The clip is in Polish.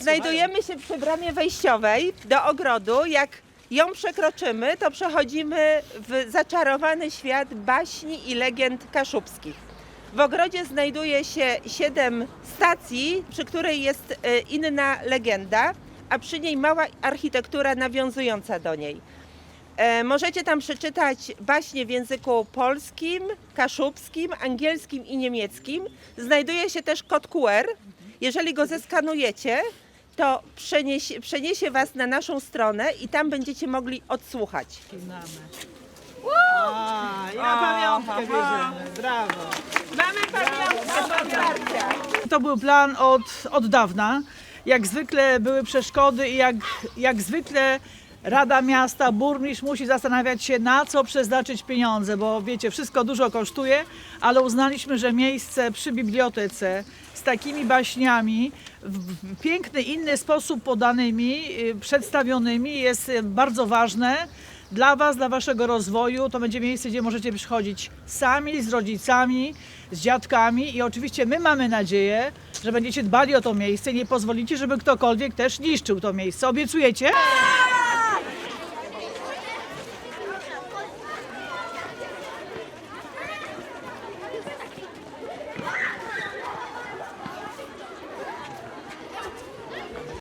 Znajdujemy się przy bramie wejściowej do ogrodu. Jak ją przekroczymy, to przechodzimy w zaczarowany świat baśni i legend kaszubskich. W ogrodzie znajduje się siedem stacji, przy której jest e, inna legenda, a przy niej mała architektura nawiązująca do niej. E, Możecie tam przeczytać baśnie w języku polskim, kaszubskim, angielskim i niemieckim. Znajduje się też kod QR. Jeżeli go zeskanujecie, to przeniesie, przeniesie Was na naszą stronę i tam będziecie mogli odsłuchać. A, ja pamiątkę bierzemy, brawo. Mamy pamiątkę To był plan od, od dawna. Jak zwykle były przeszkody i jak, jak zwykle Rada Miasta, burmistrz musi zastanawiać się na co przeznaczyć pieniądze, bo wiecie, wszystko dużo kosztuje, ale uznaliśmy, że miejsce przy bibliotece z takimi baśniami w piękny, inny sposób podanymi, y, przedstawionymi jest y, bardzo ważne dla Was, dla Waszego rozwoju. To będzie miejsce, gdzie możecie przychodzić sami, z rodzicami, z dziadkami i oczywiście my mamy nadzieję, że będziecie dbali o to miejsce i nie pozwolicie, żeby ktokolwiek też niszczył to miejsce. Obiecujecie?